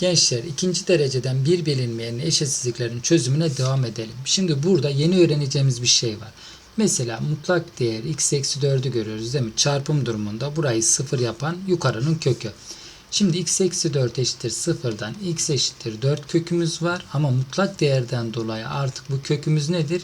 Gençler ikinci dereceden bir bilinmeyen eşitsizliklerin çözümüne devam edelim. Şimdi burada yeni öğreneceğimiz bir şey var. Mesela mutlak değer x eksi 4'ü görüyoruz değil mi? Çarpım durumunda burayı sıfır yapan yukarının kökü. Şimdi x eksi 4 eşittir sıfırdan x eşittir 4 kökümüz var ama mutlak değerden dolayı artık bu kökümüz nedir?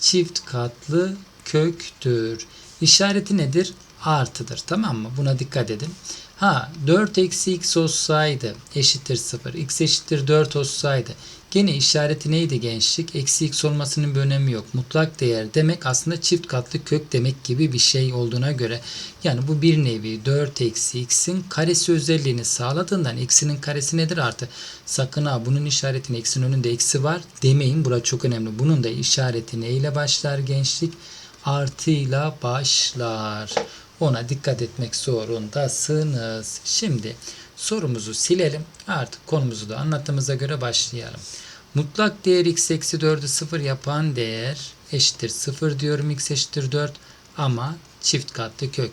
Çift katlı köktür. İşareti nedir? Artıdır tamam mı? Buna dikkat edin. Ha 4 eksi x olsaydı eşittir 0. x eşittir 4 olsaydı gene işareti neydi gençlik? Eksi x olmasının bir önemi yok. Mutlak değer demek aslında çift katlı kök demek gibi bir şey olduğuna göre yani bu bir nevi 4 eksi x'in karesi özelliğini sağladığından x'inin karesi nedir artı? Sakın ha bunun işaretinin x'in önünde eksi var demeyin. Bura çok önemli. Bunun da işareti neyle başlar gençlik? Artıyla başlar. Ona dikkat etmek zorundasınız. Şimdi sorumuzu silelim. Artık konumuzu da anlattığımıza göre başlayalım. Mutlak değer x eksi 4'ü 0 yapan değer eşittir 0 diyorum x eşittir 4 ama çift katlı kök.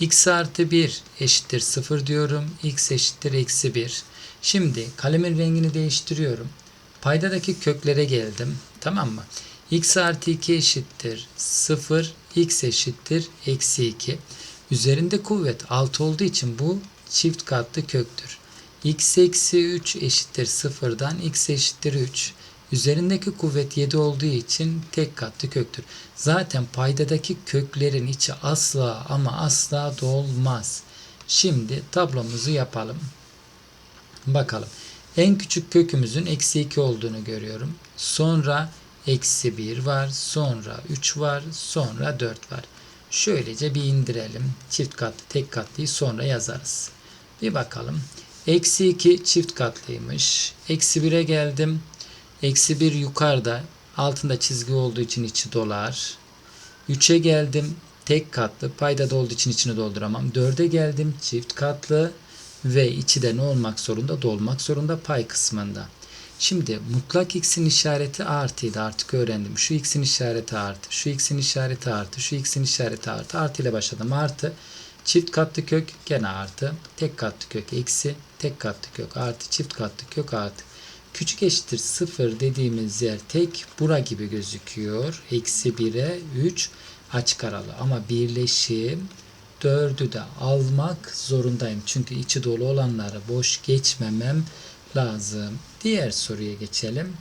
x artı 1 eşittir 0 diyorum. x eşittir eksi 1. Şimdi kalemin rengini değiştiriyorum. Paydadaki köklere geldim. Tamam mı? x artı 2 eşittir 0. x eşittir eksi 2. Üzerinde kuvvet 6 olduğu için bu çift katlı köktür. x eksi 3 eşittir 0'dan x eşittir 3. Üzerindeki kuvvet 7 olduğu için tek katlı köktür. Zaten paydadaki köklerin içi asla ama asla dolmaz. Şimdi tablomuzu yapalım. Bakalım. En küçük kökümüzün eksi 2 olduğunu görüyorum. Sonra eksi 1 var. Sonra 3 var. Sonra 4 var. Şöylece bir indirelim. Çift katlı, tek katlıyı sonra yazarız. Bir bakalım. Eksi 2 çift katlıymış. Eksi 1'e geldim. Eksi 1 yukarıda. Altında çizgi olduğu için içi dolar. 3'e geldim. Tek katlı. Paydada olduğu için içini dolduramam. 4'e geldim. Çift katlı. Ve içi de ne olmak zorunda? Dolmak zorunda pay kısmında. Şimdi mutlak x'in işareti artıydı artık öğrendim. Şu x'in işareti artı, şu x'in işareti artı, şu x'in işareti artı. Artı ile başladım artı. Çift katlı kök gene artı. Tek katlı kök eksi. Tek katlı kök artı. Çift katlı kök artı. Küçük eşittir 0 dediğimiz yer tek bura gibi gözüküyor. Eksi 1'e 3 açık aralı. Ama birleşim 4'ü de almak zorundayım. Çünkü içi dolu olanları boş geçmemem lazım. Diğer soruya geçelim.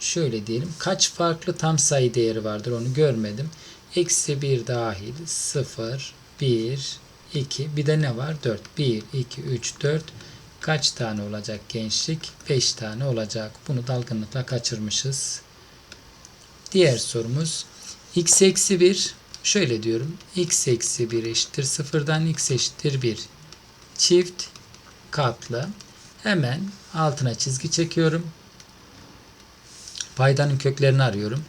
Şöyle diyelim. Kaç farklı tam sayı değeri vardır onu görmedim. Eksi 1 dahil 0, 1, 2. Bir de ne var? 4. 1, 2, 3, 4. Kaç tane olacak gençlik? 5 tane olacak. Bunu dalgınlıkla kaçırmışız. Diğer sorumuz. x eksi 1. Şöyle diyorum. x eksi 1 eşittir 0'dan x eşittir 1. Çift katlı. Hemen altına çizgi çekiyorum. Paydanın köklerini arıyorum.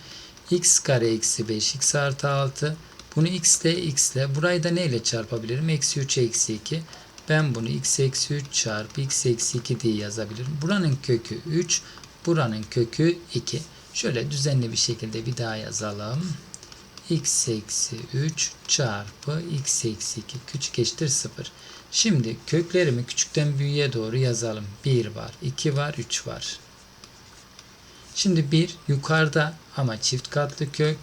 x kare eksi 5 x artı 6. Bunu x ile x ile. Burayı da neyle çarpabilirim? Eksi 3 eksi 2. Ben bunu x eksi 3 çarpı x eksi 2 diye yazabilirim. Buranın kökü 3. Buranın kökü 2. Şöyle düzenli bir şekilde bir daha yazalım. x eksi 3 çarpı x eksi 2 küçük eşittir 0. Şimdi köklerimi küçükten büyüğe doğru yazalım. 1 var, 2 var, 3 var. Şimdi 1 yukarıda ama çift katlı kök.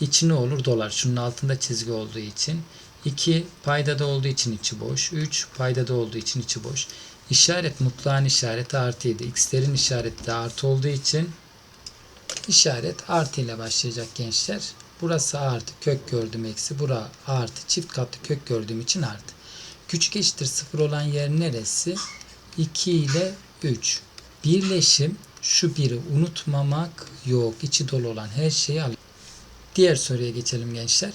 İçi ne olur? Dolar. Şunun altında çizgi olduğu için. 2 paydada olduğu için içi boş. 3 paydada olduğu için içi boş. İşaret mutlağın işareti artıydı. X'lerin işareti de artı olduğu için işaret artı ile başlayacak gençler. Burası artı kök gördüm eksi. Bura artı çift katlı kök gördüğüm için artı. Küçük eşittir 0 olan yer neresi? 2 ile 3. Birleşim şu biri unutmamak yok. İçi dolu olan her şeyi al. Diğer soruya geçelim gençler.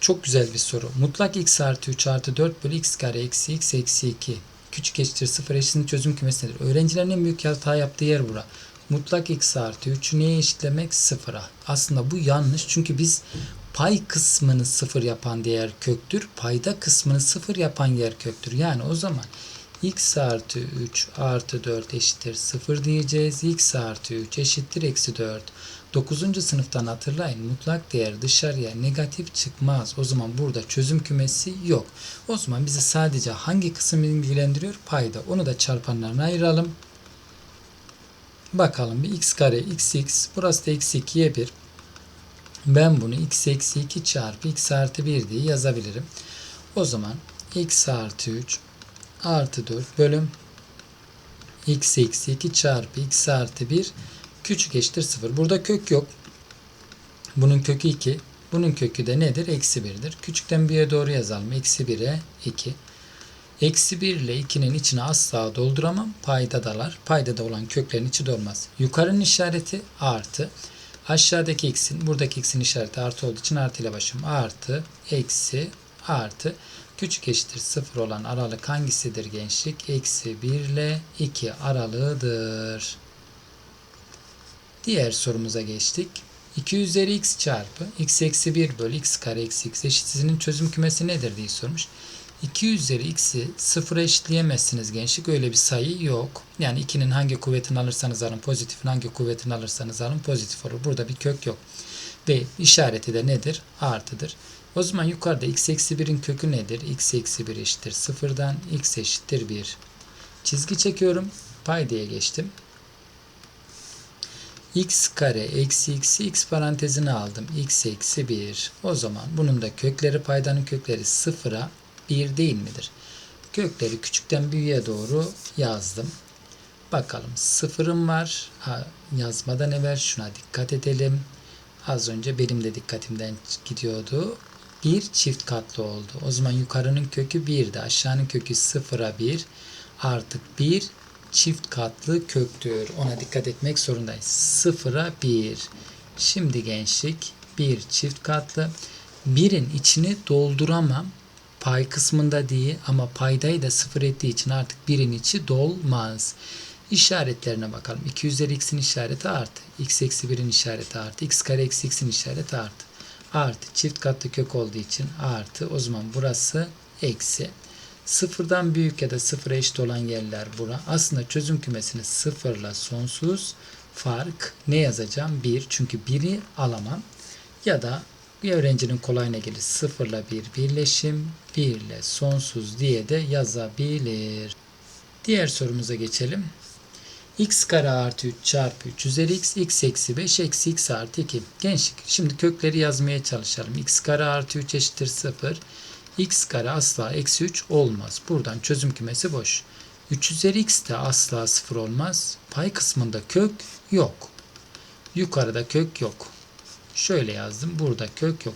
Çok güzel bir soru. Mutlak x artı 3 artı 4 bölü x kare eksi x eksi 2. Küçük eşittir 0 eşittir çözüm kümesi nedir? Öğrencilerin en büyük hata yaptığı yer bura. Mutlak x artı 3'ü neye eşitlemek? 0'a. Aslında bu yanlış. Çünkü biz pay kısmını sıfır yapan değer köktür. Payda kısmını sıfır yapan yer köktür. Yani o zaman x artı 3 artı 4 eşittir 0 diyeceğiz. x artı 3 eşittir eksi 4. 9. sınıftan hatırlayın mutlak değer dışarıya negatif çıkmaz. O zaman burada çözüm kümesi yok. O zaman bizi sadece hangi kısım ilgilendiriyor? Payda. Onu da çarpanlarına ayıralım. Bakalım bir x kare xx burası da eksi 2'ye 1. Ben bunu x eksi 2 çarpı x artı 1 diye yazabilirim. O zaman x artı 3 artı 4 bölüm x eksi 2 çarpı x artı 1 küçük eşittir 0. Burada kök yok. Bunun kökü 2. Bunun kökü de nedir? Eksi 1'dir. Küçükten büyüğe doğru yazalım. Eksi 1'e 2. Eksi 1 ile 2'nin içine asla dolduramam. Paydadalar. Paydada olan köklerin içi dolmaz. Yukarının işareti artı. Aşağıdaki x'in, buradaki x'in işareti artı olduğu için artı ile başlıyorum. Artı, eksi, artı. Küçük eşittir 0 olan aralık hangisidir gençlik? Eksi 1 ile 2 aralığıdır. Diğer sorumuza geçtik. 2 üzeri x çarpı x eksi 1 bölü x kare eksi x eşitsizinin çözüm kümesi nedir diye sormuş. 2 üzeri x'i sıfıra eşitleyemezsiniz gençlik. Öyle bir sayı yok. Yani 2'nin hangi kuvvetini alırsanız alın pozitifin hangi kuvvetini alırsanız alın pozitif olur. Burada bir kök yok. Ve işareti de nedir? Artıdır. O zaman yukarıda x eksi 1'in kökü nedir? x eksi 1 eşittir 0'dan x eşittir 1. Çizgi çekiyorum. Paydaya geçtim x kare eksi x'i x parantezine aldım. x eksi 1. O zaman bunun da kökleri paydanın kökleri sıfıra 1 değil midir? Kökleri küçükten büyüğe doğru yazdım. Bakalım sıfırım var. Ha, yazmadan evvel şuna dikkat edelim. Az önce benim de dikkatimden gidiyordu. Bir çift katlı oldu. O zaman yukarının kökü 1'di. Aşağının kökü sıfıra 1. Artık 1 çift katlı köktür. Ona dikkat etmek zorundayız. Sıfıra 1. Şimdi gençlik 1 çift katlı. 1'in içini dolduramam. Pay kısmında değil ama paydayı da sıfır ettiği için artık 1'in içi dolmaz. İşaretlerine bakalım. 2 üzeri x'in işareti artı. x eksi 1'in işareti artı. x kare eksi x'in işareti artı. Artı. Çift katlı kök olduğu için artı. O zaman burası eksi. Sıfırdan büyük ya da sıfıra eşit olan yerler bura. Aslında çözüm kümesini sıfırla sonsuz fark ne yazacağım? 1. Çünkü 1'i alamam. Ya da bir öğrencinin kolayına gelir. Sıfırla bir birleşim, 1 ile sonsuz diye de yazabilir. Diğer sorumuza geçelim. x kare artı 3 çarpı 3 üzeri x, x eksi 5 eksi x artı 2. Gençlik. Şimdi kökleri yazmaya çalışalım. x kare artı 3 eşittir 0 x kare asla eksi 3 olmaz. Buradan çözüm kümesi boş. 3 üzeri x de asla 0 olmaz. Pay kısmında kök yok. Yukarıda kök yok. Şöyle yazdım. Burada kök yok.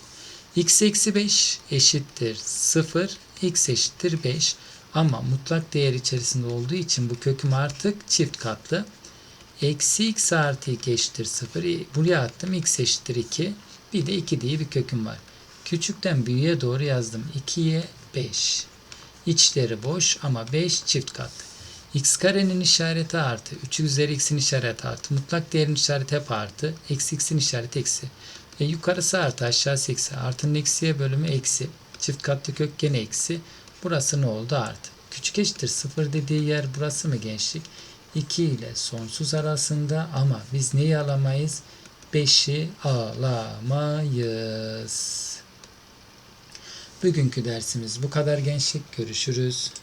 x eksi 5 eşittir 0. x eşittir 5. Ama mutlak değer içerisinde olduğu için bu köküm artık çift katlı. Eksi x artı 2 eşittir 0. Buraya attım. x eşittir 2. Bir de 2 diye bir köküm var. Küçükten büyüğe doğru yazdım. 2'ye 5. İçleri boş ama 5 çift katlı. X karenin işareti artı. 3 üzeri x'in işareti artı. Mutlak değerin işareti hep artı. Eksi x'in işareti eksi. E, yukarısı artı aşağısı eksi. Artının eksiye bölümü eksi. Çift katlı kök gene eksi. Burası ne oldu? Artı. Küçük eşittir 0 dediği yer burası mı gençlik? 2 ile sonsuz arasında ama biz neyi alamayız? 5'i alamayız. Bugünkü dersimiz bu kadar gençlik. Görüşürüz.